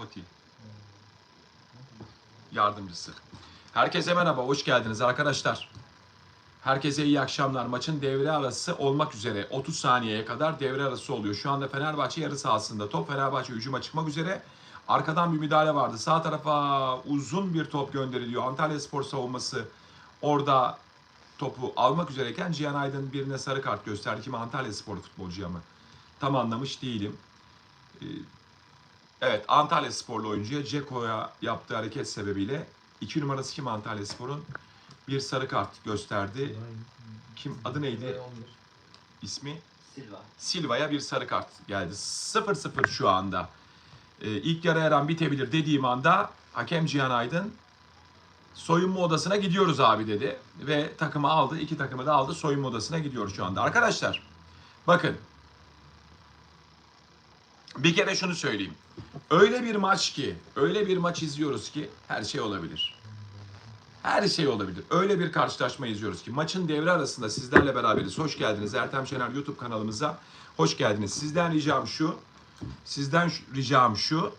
Foti. Yardımcısı. Herkese merhaba, hoş geldiniz arkadaşlar. Herkese iyi akşamlar. Maçın devre arası olmak üzere 30 saniyeye kadar devre arası oluyor. Şu anda Fenerbahçe yarı sahasında. Top Fenerbahçe hücuma çıkmak üzere. Arkadan bir müdahale vardı. Sağ tarafa uzun bir top gönderiliyor. Antalya Spor savunması orada topu almak üzereyken Cihan Aydın birine sarı kart gösterdi. Kim Antalya Spor futbolcuya mı? Tam anlamış değilim. Evet Antalya Sporlu oyuncuya Ceko'ya yaptığı hareket sebebiyle 2 numarası kim Antalya Spor'un bir sarı kart gösterdi. Kim adı neydi? İsmi Silva. Silva'ya bir sarı kart geldi. 0-0 şu anda. Ee, ilk yarı her an bitebilir dediğim anda hakem Cihan Aydın soyunma odasına gidiyoruz abi dedi. Ve takımı aldı. iki takımı da aldı. Soyunma odasına gidiyor şu anda. Arkadaşlar bakın bir kere şunu söyleyeyim. Öyle bir maç ki, öyle bir maç izliyoruz ki her şey olabilir. Her şey olabilir. Öyle bir karşılaşma izliyoruz ki maçın devre arasında sizlerle beraberiz. Hoş geldiniz Ertem Şener YouTube kanalımıza. Hoş geldiniz. Sizden ricam şu. Sizden ricam şu.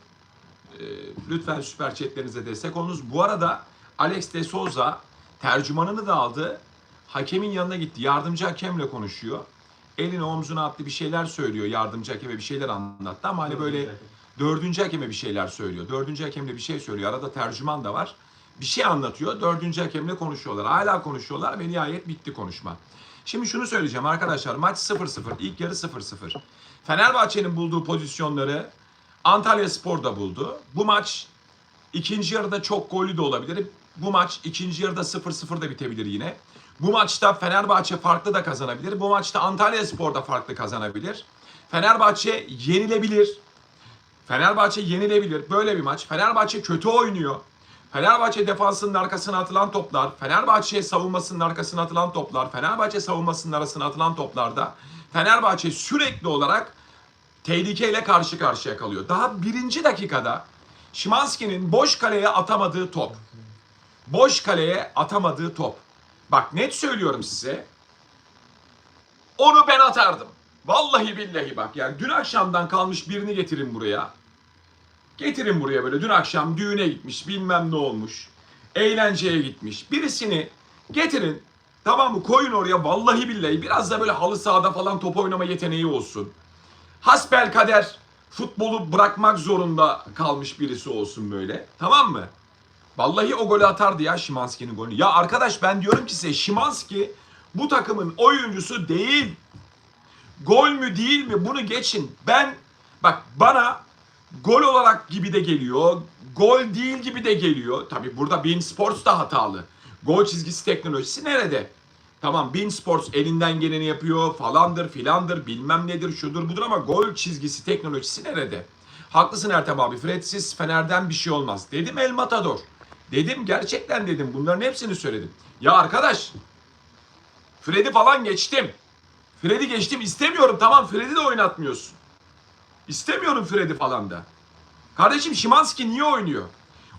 e, lütfen süper chatlerinize destek olunuz. Bu arada Alex de Souza tercümanını da aldı. Hakemin yanına gitti. Yardımcı hakemle konuşuyor. Elini omzuna attı bir şeyler söylüyor. Yardımcı hakeme bir şeyler anlattı ama hani böyle Dördüncü hakeme bir şeyler söylüyor. Dördüncü hakemle bir şey söylüyor. Arada tercüman da var. Bir şey anlatıyor. Dördüncü hakemle konuşuyorlar. Hala konuşuyorlar ve nihayet bitti konuşma. Şimdi şunu söyleyeceğim arkadaşlar. Maç 0-0. İlk yarı 0-0. Fenerbahçe'nin bulduğu pozisyonları Antalya Spor da buldu. Bu maç ikinci yarıda çok gollü de olabilir. Bu maç ikinci yarıda 0-0 da bitebilir yine. Bu maçta Fenerbahçe farklı da kazanabilir. Bu maçta Antalya Spor da farklı kazanabilir. Fenerbahçe yenilebilir. Fenerbahçe yenilebilir. Böyle bir maç. Fenerbahçe kötü oynuyor. Fenerbahçe defansının arkasına atılan toplar, Fenerbahçe savunmasının arkasına atılan toplar, Fenerbahçe savunmasının arasına atılan toplarda Fenerbahçe sürekli olarak tehlikeyle karşı karşıya kalıyor. Daha birinci dakikada Şimanski'nin boş kaleye atamadığı top. Boş kaleye atamadığı top. Bak net söylüyorum size. Onu ben atardım. Vallahi billahi bak yani dün akşamdan kalmış birini getirin buraya. Getirin buraya böyle dün akşam düğüne gitmiş bilmem ne olmuş. Eğlenceye gitmiş. Birisini getirin tamam mı koyun oraya vallahi billahi biraz da böyle halı sahada falan top oynama yeteneği olsun. Hasbel kader futbolu bırakmak zorunda kalmış birisi olsun böyle. Tamam mı? Vallahi o golü atardı ya Şimanski'nin golünü. Ya arkadaş ben diyorum ki size Şimanski bu takımın oyuncusu değil. Gol mü değil mi bunu geçin. Ben bak bana gol olarak gibi de geliyor. Gol değil gibi de geliyor. Tabi burada Bein Sports da hatalı. Gol çizgisi teknolojisi nerede? Tamam Bein Sports elinden geleni yapıyor falandır filandır bilmem nedir şudur budur ama gol çizgisi teknolojisi nerede? Haklısın Ertem abi Fredsiz Fener'den bir şey olmaz. Dedim El Matador. Dedim gerçekten dedim bunların hepsini söyledim. Ya arkadaş Fred'i falan geçtim. Fred'i geçtim istemiyorum tamam Fred'i de oynatmıyorsun. İstemiyorum Fred'i falan da. Kardeşim Şimanski niye oynuyor?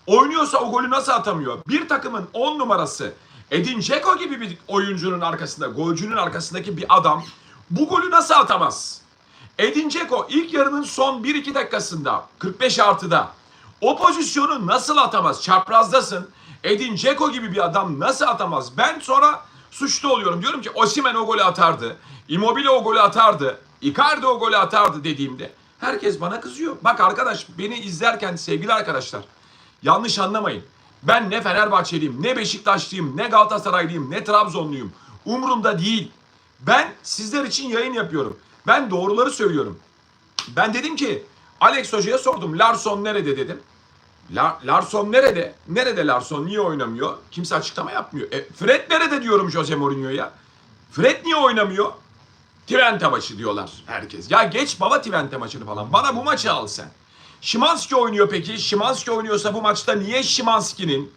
Oynuyorsa o golü nasıl atamıyor? Bir takımın 10 numarası Edin Dzeko gibi bir oyuncunun arkasında, golcünün arkasındaki bir adam bu golü nasıl atamaz? Edin Dzeko ilk yarının son 1-2 dakikasında 45 artıda o pozisyonu nasıl atamaz? Çaprazdasın. Edin Dzeko gibi bir adam nasıl atamaz? Ben sonra suçlu oluyorum. Diyorum ki Osimhen o golü atardı. Immobile o golü atardı. Icardi o golü atardı dediğimde herkes bana kızıyor. Bak arkadaş beni izlerken sevgili arkadaşlar yanlış anlamayın. Ben ne Fenerbahçeliyim, ne Beşiktaşlıyım, ne Galatasaraylıyım, ne Trabzonluyum. Umurumda değil. Ben sizler için yayın yapıyorum. Ben doğruları söylüyorum. Ben dedim ki Alex Hoca'ya sordum. Larson nerede dedim. La- Larson nerede? Nerede Larson? Niye oynamıyor? Kimse açıklama yapmıyor. E, Fred nerede diyorum Jose Mourinho'ya? Fred niye oynamıyor? Twente maçı diyorlar herkes. Ya geç baba Twente maçını falan. Bana bu maçı al sen. Şimanski oynuyor peki. Şimanski oynuyorsa bu maçta niye Şimanski'nin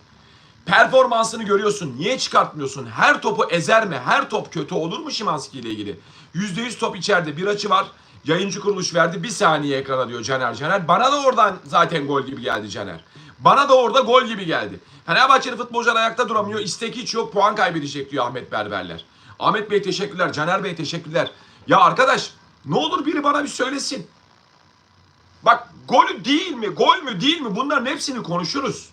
performansını görüyorsun? Niye çıkartmıyorsun? Her topu ezer mi? Her top kötü olur mu Şimanski ile ilgili? %100 top içeride. Bir açı var. Yayıncı kuruluş verdi. Bir saniye ekrana diyor Caner Caner. Bana da oradan zaten gol gibi geldi Caner. Bana da orada gol gibi geldi. Fenerbahçeli futbolcular ayakta duramıyor. İstek hiç yok. Puan kaybedecek diyor Ahmet Berberler. Ahmet Bey teşekkürler. Caner Bey teşekkürler. Ya arkadaş ne olur biri bana bir söylesin. Bak golü değil mi, gol mü değil mi bunların hepsini konuşuruz.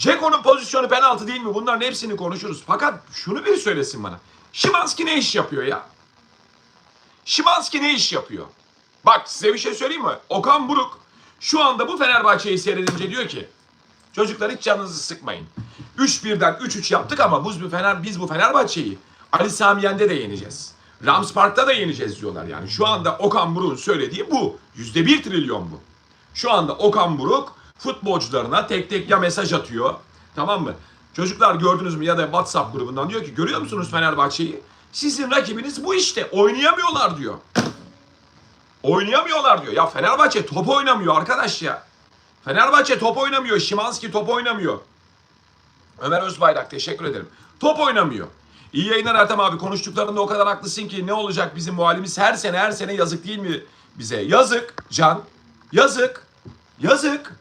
Ceko'nun pozisyonu penaltı değil mi bunların hepsini konuşuruz. Fakat şunu bir söylesin bana. Şimanski ne iş yapıyor ya? Şimanski ne iş yapıyor? Bak size bir şey söyleyeyim mi? Okan Buruk şu anda bu Fenerbahçe'yi seyredince diyor ki çocuklar hiç canınızı sıkmayın. 3-1'den 3-3 yaptık ama biz bu, Fener, biz bu Fenerbahçe'yi Ali Sami Yen'de de yeneceğiz. Rams Park'ta da yeneceğiz diyorlar yani. Şu anda Okan Buruk'un söylediği bu. Yüzde bir trilyon bu. Şu anda Okan Buruk futbolcularına tek tek ya mesaj atıyor. Tamam mı? Çocuklar gördünüz mü ya da WhatsApp grubundan diyor ki görüyor musunuz Fenerbahçe'yi? Sizin rakibiniz bu işte. Oynayamıyorlar diyor. Oynayamıyorlar diyor. Ya Fenerbahçe top oynamıyor arkadaş ya. Fenerbahçe top oynamıyor. Şimanski top oynamıyor. Ömer Özbayrak teşekkür ederim. Top oynamıyor. İyi yayınlar Ertem abi. Konuştuklarında o kadar haklısın ki ne olacak bizim bu halimiz? Her sene her sene yazık değil mi bize? Yazık Can. Yazık. Yazık.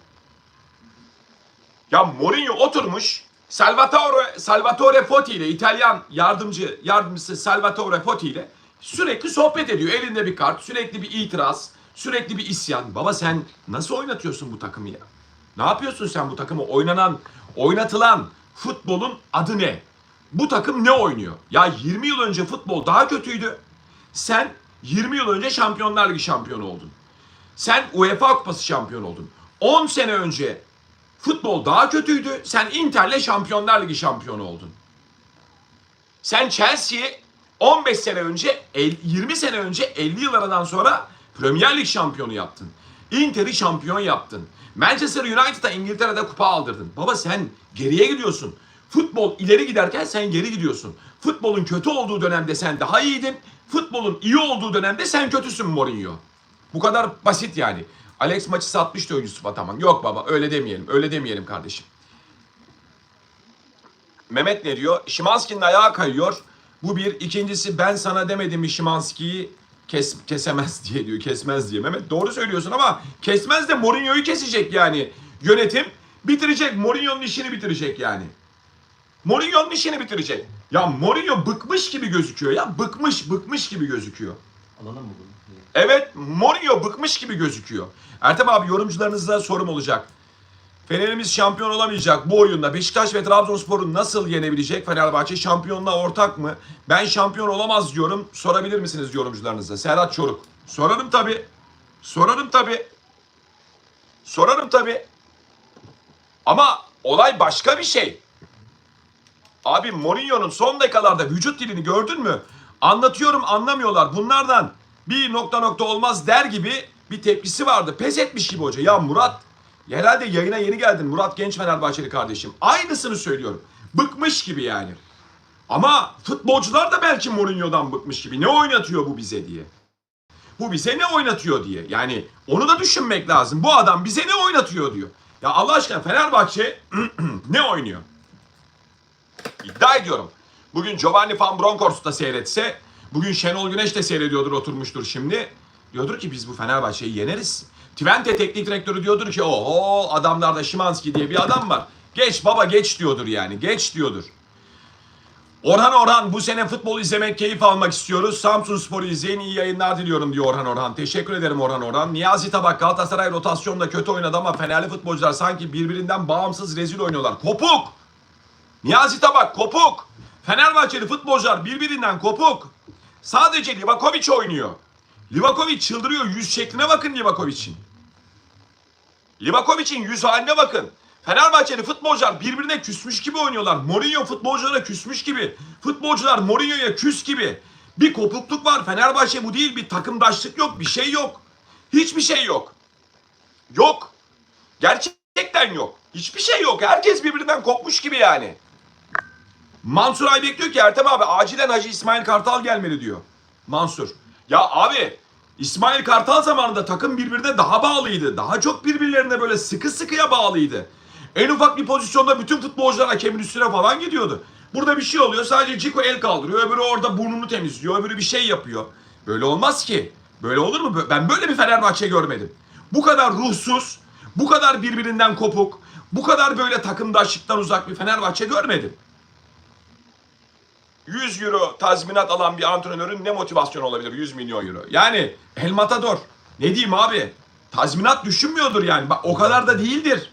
Ya Mourinho oturmuş Salvatore Salvatore Foti ile İtalyan yardımcı yardımcısı Salvatore Foti ile sürekli sohbet ediyor. Elinde bir kart, sürekli bir itiraz, sürekli bir isyan. Baba sen nasıl oynatıyorsun bu takımı ya? Ne yapıyorsun sen bu takımı? Oynanan, oynatılan futbolun adı ne? Bu takım ne oynuyor? Ya 20 yıl önce futbol daha kötüydü. Sen 20 yıl önce Şampiyonlar Ligi şampiyonu oldun. Sen UEFA Kupası şampiyonu oldun. 10 sene önce futbol daha kötüydü. Sen Inter'le Şampiyonlar Ligi şampiyonu oldun. Sen Chelsea'yi 15 sene önce, el- 20 sene önce 50 yıl sonra Premier Lig şampiyonu yaptın. Inter'i şampiyon yaptın. Manchester United'a İngiltere'de kupa aldırdın. Baba sen geriye gidiyorsun. Futbol ileri giderken sen geri gidiyorsun. Futbolun kötü olduğu dönemde sen daha iyiydin. Futbolun iyi olduğu dönemde sen kötüsün Mourinho. Bu kadar basit yani. Alex maçı satmış diyor Yusuf Ataman. Yok baba öyle demeyelim. Öyle demeyelim kardeşim. Mehmet ne diyor? Şimanski'nin ayağı kayıyor. Bu bir. İkincisi ben sana demedim mi Şimanski'yi kes, kesemez diye diyor. Kesmez diye. Mehmet doğru söylüyorsun ama kesmez de Mourinho'yu kesecek yani. Yönetim bitirecek. Mourinho'nun işini bitirecek yani. Mourinho'nun işini bitirecek. Ya Mourinho bıkmış gibi gözüküyor ya. Bıkmış, bıkmış gibi gözüküyor. Alalım mı bunu? Evet Mourinho bıkmış gibi gözüküyor. Ertem abi yorumcularınızda sorum olacak. Fenerimiz şampiyon olamayacak bu oyunda. Beşiktaş ve Trabzonspor'u nasıl yenebilecek Fenerbahçe? Şampiyonluğa ortak mı? Ben şampiyon olamaz diyorum. Sorabilir misiniz yorumcularınıza? Serhat Çoruk. Sorarım tabi. Sorarım tabi. Sorarım tabi. Ama olay başka bir şey. Abi Mourinho'nun son dakikalarda vücut dilini gördün mü? Anlatıyorum anlamıyorlar. Bunlardan bir nokta nokta olmaz der gibi bir tepkisi vardı. Pes etmiş gibi hoca. Ya Murat herhalde yayına yeni geldin. Murat Genç Fenerbahçeli kardeşim. Aynısını söylüyorum. Bıkmış gibi yani. Ama futbolcular da belki Mourinho'dan bıkmış gibi. Ne oynatıyor bu bize diye. Bu bize ne oynatıyor diye. Yani onu da düşünmek lazım. Bu adam bize ne oynatıyor diyor. Ya Allah aşkına Fenerbahçe ne oynuyor? İddia ediyorum. Bugün Giovanni Van Bronckhorst da seyretse, bugün Şenol Güneş de seyrediyordur, oturmuştur şimdi. Diyordur ki biz bu Fenerbahçe'yi yeneriz. Twente teknik direktörü diyordur ki oho adamlarda Şimanski diye bir adam var. Geç baba geç diyordur yani. Geç diyordur. Orhan Orhan bu sene futbol izlemek, keyif almak istiyoruz. Samsun Spor'u izleyin. iyi yayınlar diliyorum diyor Orhan Orhan. Teşekkür ederim Orhan Orhan. Niyazi Tabak Galatasaray rotasyonda kötü oynadı ama Fenerli futbolcular sanki birbirinden bağımsız rezil oynuyorlar. Kopuk! Niyazi Tabak kopuk. Fenerbahçeli futbolcular birbirinden kopuk. Sadece Livakovic oynuyor. Livakovic çıldırıyor. Yüz şekline bakın Livakovic'in. Livakovic'in yüz haline bakın. Fenerbahçeli futbolcular birbirine küsmüş gibi oynuyorlar. Mourinho futbolculara küsmüş gibi. Futbolcular Mourinho'ya küs gibi. Bir kopukluk var. Fenerbahçe bu değil. Bir takımdaşlık yok. Bir şey yok. Hiçbir şey yok. Yok. Gerçekten yok. Hiçbir şey yok. Herkes birbirinden kopmuş gibi yani. Mansur Aybek diyor ki Ertem abi acilen Hacı İsmail Kartal gelmeli diyor. Mansur. Ya abi İsmail Kartal zamanında takım birbirine daha bağlıydı. Daha çok birbirlerine böyle sıkı sıkıya bağlıydı. En ufak bir pozisyonda bütün futbolcular hakemin üstüne falan gidiyordu. Burada bir şey oluyor sadece Ciku el kaldırıyor. Öbürü orada burnunu temizliyor. Öbürü bir şey yapıyor. Böyle olmaz ki. Böyle olur mu? Ben böyle bir Fenerbahçe görmedim. Bu kadar ruhsuz, bu kadar birbirinden kopuk, bu kadar böyle takımdaşlıktan uzak bir Fenerbahçe görmedim. 100 euro tazminat alan bir antrenörün ne motivasyonu olabilir 100 milyon euro? Yani El Matador. Ne diyeyim abi? Tazminat düşünmüyordur yani. Bak o kadar da değildir.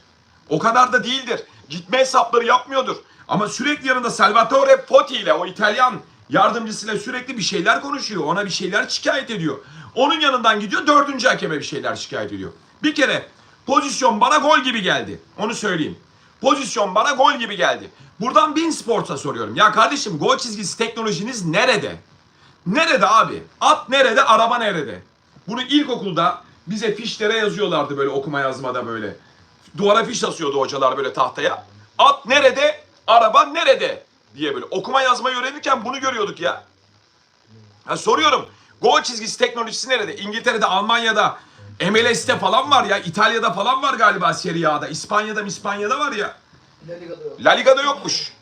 O kadar da değildir. Gitme hesapları yapmıyordur. Ama sürekli yanında Salvatore Poti ile o İtalyan yardımcısıyla sürekli bir şeyler konuşuyor. Ona bir şeyler şikayet ediyor. Onun yanından gidiyor dördüncü hakeme bir şeyler şikayet ediyor. Bir kere pozisyon bana gol gibi geldi. Onu söyleyeyim. Pozisyon bana gol gibi geldi. Buradan Bin Sports'a soruyorum. Ya kardeşim gol çizgisi teknolojiniz nerede? Nerede abi? At nerede, araba nerede? Bunu ilkokulda bize fişlere yazıyorlardı böyle okuma yazmada böyle. Duvara fiş asıyordu hocalar böyle tahtaya. At nerede, araba nerede diye böyle. Okuma yazmayı öğrenirken bunu görüyorduk ya. Ha soruyorum. Gol çizgisi teknolojisi nerede? İngiltere'de, Almanya'da, MLS'te falan var ya. İtalya'da falan var galiba Serie A'da. İspanya'da, İspanya'da var ya. La Liga'da yok. La Liga'da yokmuş.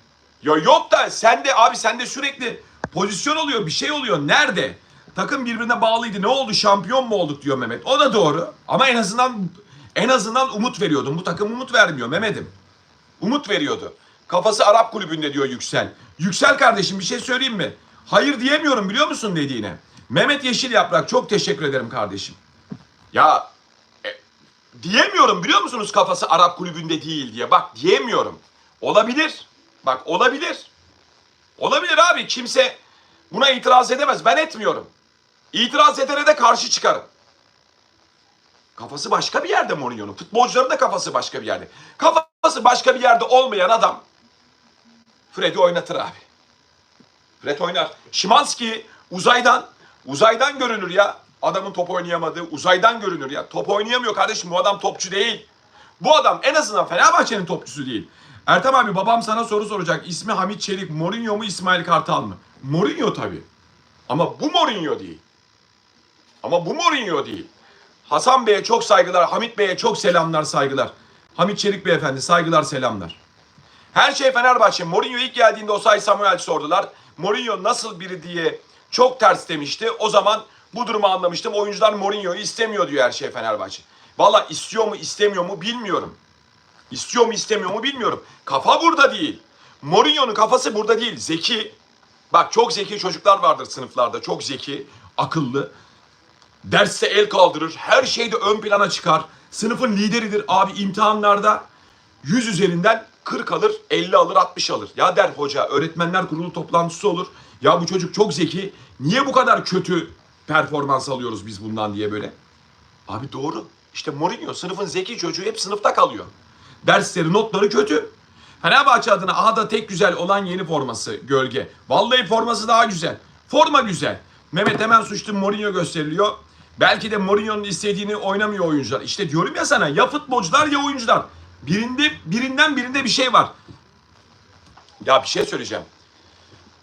Ya yok da sen de abi sen de sürekli pozisyon oluyor, bir şey oluyor. Nerede? Takım birbirine bağlıydı. Ne oldu? Şampiyon mu olduk diyor Mehmet. O da doğru. Ama en azından en azından umut veriyordun. Bu takım umut vermiyor Mehmet'im. Umut veriyordu. Kafası Arap kulübünde diyor Yüksel. Yüksel kardeşim bir şey söyleyeyim mi? Hayır diyemiyorum biliyor musun dediğine. Mehmet Yeşil Yaprak çok teşekkür ederim kardeşim. Ya e, diyemiyorum biliyor musunuz kafası Arap kulübünde değil diye. Bak diyemiyorum. Olabilir. Bak olabilir. Olabilir abi. Kimse buna itiraz edemez. Ben etmiyorum. İtiraz edene de karşı çıkarım. Kafası başka bir yerde Mourinho'nun. Futbolcuların da kafası başka bir yerde. Kafası başka bir yerde olmayan adam Fred'i oynatır abi. Fred oynar. Şimanski uzaydan uzaydan görünür ya. Adamın top oynayamadığı uzaydan görünür ya. Top oynayamıyor kardeşim. Bu adam topçu değil. Bu adam en azından Fenerbahçe'nin topçusu değil. Ertem abi babam sana soru soracak. İsmi Hamit Çelik. Mourinho mu İsmail Kartal mı? Mourinho tabii. Ama bu Mourinho değil. Ama bu Mourinho değil. Hasan Bey'e çok saygılar. Hamit Bey'e çok selamlar saygılar. Hamit Çelik Beyefendi saygılar selamlar. Her şey Fenerbahçe. Mourinho ilk geldiğinde Osay Samuel sordular. Mourinho nasıl biri diye çok ters demişti. O zaman bu durumu anlamıştım. Oyuncular Mourinho'yu istemiyor diyor her şey Fenerbahçe. Valla istiyor mu istemiyor mu bilmiyorum. İstiyor mu istemiyor mu bilmiyorum. Kafa burada değil. Mourinho'nun kafası burada değil. Zeki. Bak çok zeki çocuklar vardır sınıflarda. Çok zeki, akıllı. Derste el kaldırır. Her şeyde ön plana çıkar. Sınıfın lideridir. Abi imtihanlarda 100 üzerinden 40 alır, 50 alır, 60 alır. Ya der hoca, öğretmenler kurulu toplantısı olur. Ya bu çocuk çok zeki. Niye bu kadar kötü performans alıyoruz biz bundan diye böyle. Abi doğru. İşte Mourinho sınıfın zeki çocuğu hep sınıfta kalıyor. Dersleri, notları kötü. Fenerbahçe adına Ahada tek güzel olan yeni forması gölge. Vallahi forması daha güzel. Forma güzel. Mehmet hemen suçlu Mourinho gösteriliyor. Belki de Mourinho'nun istediğini oynamıyor oyuncular. İşte diyorum ya sana ya futbolcular ya oyuncular. Birinde birinden birinde bir şey var. Ya bir şey söyleyeceğim.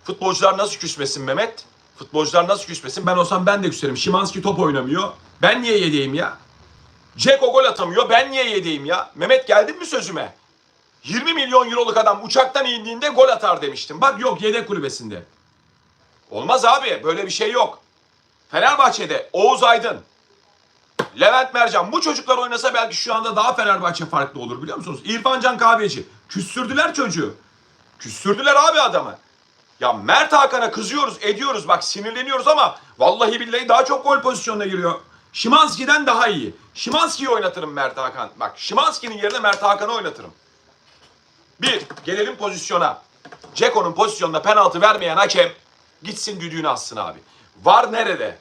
Futbolcular nasıl küsmesin Mehmet? Futbolcular nasıl küsmesin? Ben olsam ben de küserim. Şimanski top oynamıyor. Ben niye yedeyim ya? Ceko gol atamıyor. Ben niye yedeyim ya? Mehmet geldin mi sözüme? 20 milyon euroluk adam uçaktan indiğinde gol atar demiştim. Bak yok yedek kulübesinde. Olmaz abi. Böyle bir şey yok. Fenerbahçe'de Oğuz Aydın, Levent Mercan bu çocuklar oynasa belki şu anda daha Fenerbahçe farklı olur biliyor musunuz? İrfan Can Kahveci. Küstürdüler çocuğu. Küstürdüler abi adamı. Ya Mert Hakan'a kızıyoruz, ediyoruz bak sinirleniyoruz ama vallahi billahi daha çok gol pozisyonuna giriyor. Şimanski'den daha iyi. Şimanski'yi oynatırım Mert Hakan. Bak Şimanski'nin yerine Mert Hakan'ı oynatırım. Bir, gelelim pozisyona. Ceko'nun pozisyonuna penaltı vermeyen hakem gitsin düdüğünü assın abi. Var nerede?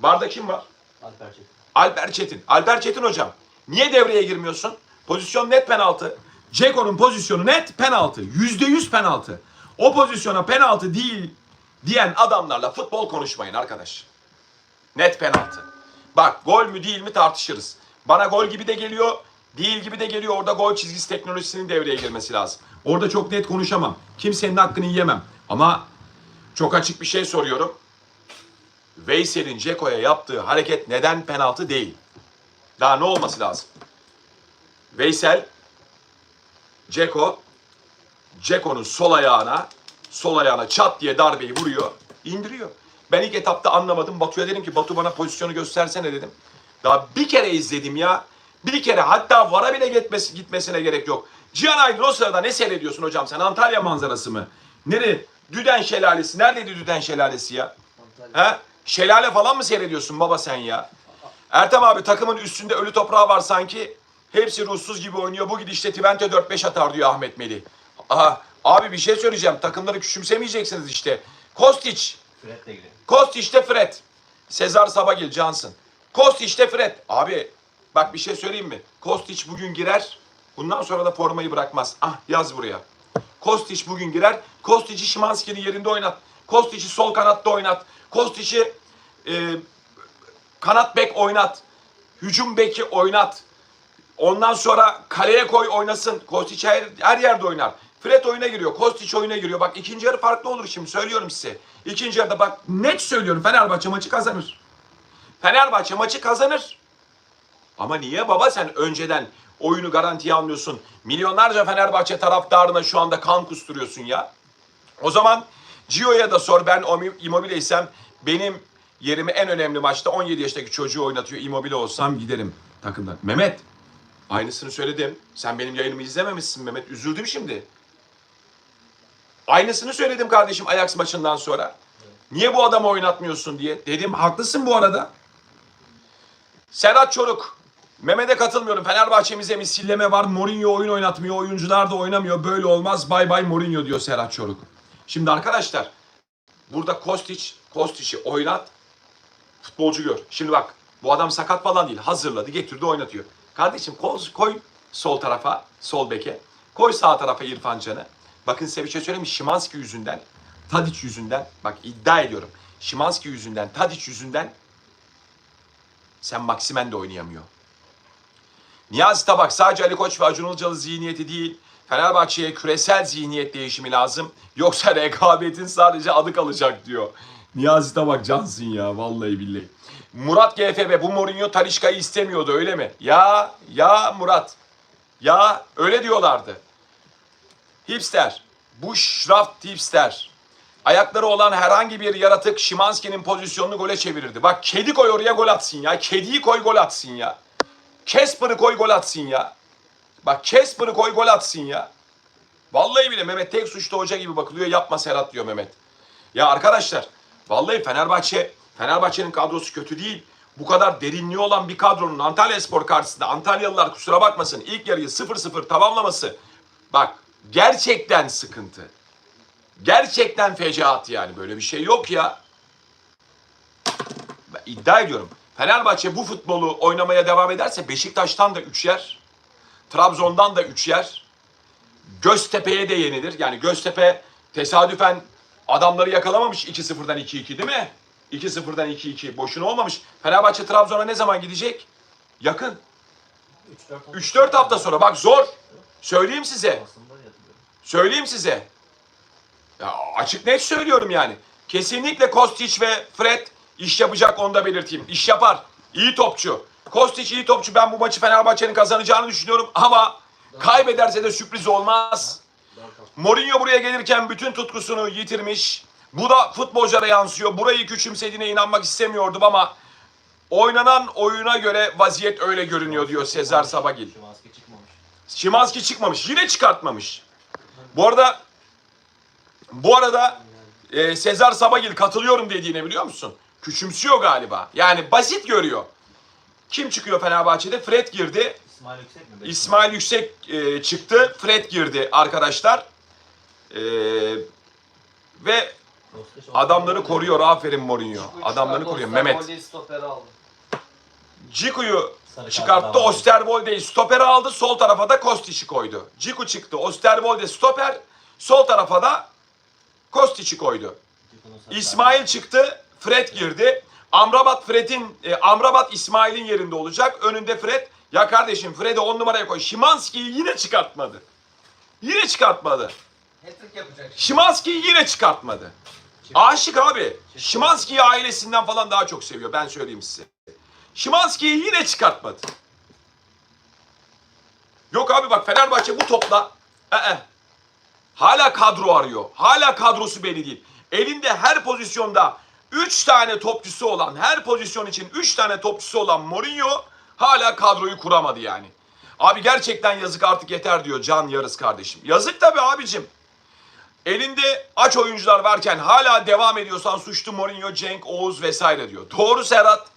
Varda kim var? Alper Çetin. Alper Çetin. Alper Çetin hocam. Niye devreye girmiyorsun? Pozisyon net penaltı. Ceko'nun pozisyonu net penaltı. Yüzde yüz penaltı. O pozisyona penaltı değil diyen adamlarla futbol konuşmayın arkadaş. Net penaltı. Bak gol mü değil mi tartışırız. Bana gol gibi de geliyor, değil gibi de geliyor. Orada gol çizgisi teknolojisinin devreye girmesi lazım. Orada çok net konuşamam. Kimsenin hakkını yiyemem. Ama çok açık bir şey soruyorum. Veysel'in Ceko'ya yaptığı hareket neden penaltı değil? Daha ne olması lazım? Veysel, Ceko, Ceko'nun sol ayağına, sol ayağına çat diye darbeyi vuruyor, indiriyor. Ben ilk etapta anlamadım. Batu'ya dedim ki Batu bana pozisyonu göstersene dedim. Daha bir kere izledim ya. Bir kere hatta vara bile gitmesi, gitmesine gerek yok. Cihan Aydın o sırada ne seyrediyorsun hocam sen? Antalya manzarası mı? Nere? Düden Şelalesi. Neredeydi Düden Şelalesi ya? Antalya. He? Şelale falan mı seyrediyorsun baba sen ya? Ertem abi takımın üstünde ölü toprağı var sanki. Hepsi ruhsuz gibi oynuyor. Bu gidişte Twente 4-5 atar diyor Ahmet Melih. Aha, abi bir şey söyleyeceğim. Takımları küçümsemeyeceksiniz işte. Kostić. Fred de giriyor. Kostić'te Fred. Sezar Sabagil, Johnson. Kostić'te Fred. Abi bak bir şey söyleyeyim mi? Kostić bugün girer. Bundan sonra da formayı bırakmaz. Ah yaz buraya. Kostić bugün girer. Kostić'i Şimanski'nin yerinde oynat. Kostić'i sol kanatta oynat. Kostić'i e, kanat bek oynat. Hücum beki oynat. Ondan sonra kaleye koy oynasın. Kostić her, her yerde oynar. Fred oyuna giriyor. Kostić oyuna giriyor. Bak ikinci yarı farklı olur şimdi söylüyorum size. İkinci yarıda bak net söylüyorum Fenerbahçe maçı kazanır. Fenerbahçe maçı kazanır. Ama niye baba sen önceden oyunu garantiye almıyorsun? Milyonlarca Fenerbahçe taraftarına şu anda kan kusturuyorsun ya. O zaman Gio'ya da sor ben Omi- Immobile'ysem benim yerimi en önemli maçta 17 yaşındaki çocuğu oynatıyor. Immobile olsam giderim takımdan. Mehmet aynısını söyledim. Sen benim yayınımı izlememişsin Mehmet. Üzüldüm şimdi. Aynısını söyledim kardeşim Ajax maçından sonra. Niye bu adamı oynatmıyorsun diye. Dedim haklısın bu arada. Serhat Çoruk. Mehmet'e katılmıyorum. Fenerbahçe'mize misilleme var. Mourinho oyun oynatmıyor. Oyuncular da oynamıyor. Böyle olmaz. Bay bay Mourinho diyor Serhat Çoruk. Şimdi arkadaşlar burada Kostić, Kostić'i oynat. Futbolcu gör. Şimdi bak bu adam sakat falan değil. Hazırladı, getirdi, oynatıyor. Kardeşim koy, koy sol tarafa, sol beke. Koy sağ tarafa İrfan Can'ı. Bakın size bir şey söyleyeyim mi? Şimanski yüzünden, Tadic yüzünden, bak iddia ediyorum. Şimanski yüzünden, Tadic yüzünden sen Maksimen de oynayamıyor. Niyazi Tabak sadece Ali Koç ve Acun Ilıcalı zihniyeti değil, Fenerbahçe'ye küresel zihniyet değişimi lazım. Yoksa rekabetin sadece adı kalacak diyor. Niyazi Tabak cansın ya vallahi billahi. Murat GFB bu Mourinho Talişka'yı istemiyordu öyle mi? Ya ya Murat. Ya öyle diyorlardı. Hipster. Bu şraft hipster. Ayakları olan herhangi bir yaratık Şimanski'nin pozisyonunu gole çevirirdi. Bak kedi koy oraya gol atsın ya. Kediyi koy gol atsın ya. Casper'ı koy gol atsın ya. Bak Casper'ı koy gol atsın ya. Vallahi bile Mehmet tek suçlu hoca gibi bakılıyor. Yapma Serhat diyor Mehmet. Ya arkadaşlar vallahi Fenerbahçe Fenerbahçe'nin kadrosu kötü değil. Bu kadar derinliği olan bir kadronun Antalya Spor karşısında Antalyalılar kusura bakmasın ilk yarıyı 0-0 tamamlaması bak gerçekten sıkıntı. Gerçekten fecaat yani böyle bir şey yok ya. Ben iddia ediyorum. Fenerbahçe bu futbolu oynamaya devam ederse Beşiktaş'tan da 3 yer. Trabzon'dan da 3 yer. Göztepe'ye de yenilir. Yani Göztepe tesadüfen adamları yakalamamış 2-0'dan 2-2 değil mi? 2-0'dan 2-2 boşuna olmamış. Fenerbahçe Trabzon'a ne zaman gidecek? Yakın. 3-4 hafta sonra. Bak zor. Söyleyeyim size. Söyleyeyim size. Ya açık net söylüyorum yani. Kesinlikle Kostić ve Fred iş yapacak onu da belirteyim. İş yapar. İyi topçu. Kostić iyi topçu. Ben bu maçı Fenerbahçe'nin kazanacağını düşünüyorum ama kaybederse de sürpriz olmaz. Mourinho buraya gelirken bütün tutkusunu yitirmiş. Bu da futbolculara yansıyor. Burayı küçümsediğine inanmak istemiyordum ama oynanan oyuna göre vaziyet öyle görünüyor diyor Sezar Sabagil. Şimanski çıkmamış. Yine çıkartmamış. Bu arada bu arada e, Sezar Sabagil katılıyorum dediğine biliyor musun? Küçümsüyor galiba. Yani basit görüyor. Kim çıkıyor Fenerbahçe'de? Fred girdi. İsmail Yüksek mi? İsmail Yüksek e, çıktı. Fred girdi arkadaşlar. E, ve adamları koruyor. Aferin Mourinho. Adamları koruyor. Mehmet. Ciku'yu Sarı çıkarttı. Osterwolde'yi stopere aldı. Sol tarafa da Kostić'i koydu. Ciku çıktı. Osterwolde stoper. Sol tarafa da Kostić'i koydu. İsmail çıktı. Fred girdi. Amrabat Fred'in e, Amrabat İsmail'in yerinde olacak. Önünde Fred. Ya kardeşim Fred'i 10 numaraya koy. Şimanski'yi yine çıkartmadı. Yine çıkartmadı. Şimanski'yi yine çıkartmadı. Aşık abi. Şimanski'yi ailesinden falan daha çok seviyor. Ben söyleyeyim size. Şimanski'yi yine çıkartmadı. Yok abi bak Fenerbahçe bu topla ee, hala kadro arıyor. Hala kadrosu belli değil. Elinde her pozisyonda 3 tane topçusu olan, her pozisyon için 3 tane topçusu olan Mourinho hala kadroyu kuramadı yani. Abi gerçekten yazık artık yeter diyor Can Yarız kardeşim. Yazık tabii abicim. Elinde aç oyuncular varken hala devam ediyorsan suçlu Mourinho, Cenk, Oğuz vesaire diyor. Doğru Serhat.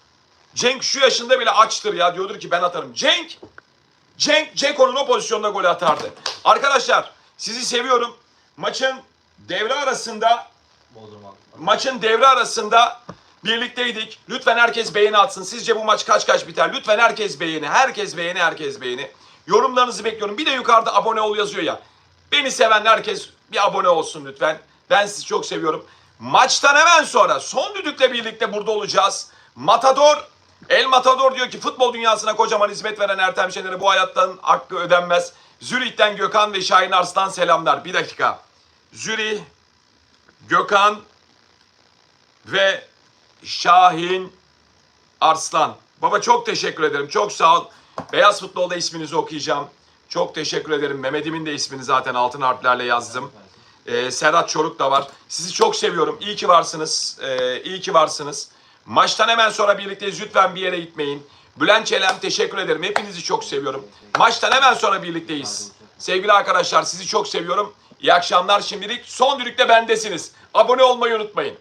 Cenk şu yaşında bile açtır ya diyordur ki ben atarım. Cenk Cenk Ceko'nun o pozisyonda gol atardı. Arkadaşlar sizi seviyorum. Maçın devre arasında maçın devre arasında birlikteydik. Lütfen herkes beğeni atsın. Sizce bu maç kaç kaç biter? Lütfen herkes beğeni. Herkes beğeni, herkes beğeni. Yorumlarınızı bekliyorum. Bir de yukarıda abone ol yazıyor ya. Beni seven herkes bir abone olsun lütfen. Ben sizi çok seviyorum. Maçtan hemen sonra son düdükle birlikte burada olacağız. Matador, El Matador diyor ki futbol dünyasına kocaman hizmet veren Ertem Şener'e bu hayattan hakkı ödenmez. Zürih'ten Gökhan ve Şahin Arslan selamlar. Bir dakika. Zürih, Gökhan ve Şahin Arslan. Baba çok teşekkür ederim. Çok sağ ol. Beyaz Futbol'da isminizi okuyacağım. Çok teşekkür ederim. Mehmet'imin de ismini zaten altın harflerle yazdım. Ee, Serhat Çoruk da var. Sizi çok seviyorum. İyi ki varsınız. Ee, iyi ki varsınız. Maçtan hemen sonra birlikteyiz. Lütfen bir yere gitmeyin. Bülent Çelem teşekkür ederim. Hepinizi çok seviyorum. Maçtan hemen sonra birlikteyiz. Sevgili arkadaşlar sizi çok seviyorum. İyi akşamlar şimdilik. Son düdükte bendesiniz. Abone olmayı unutmayın.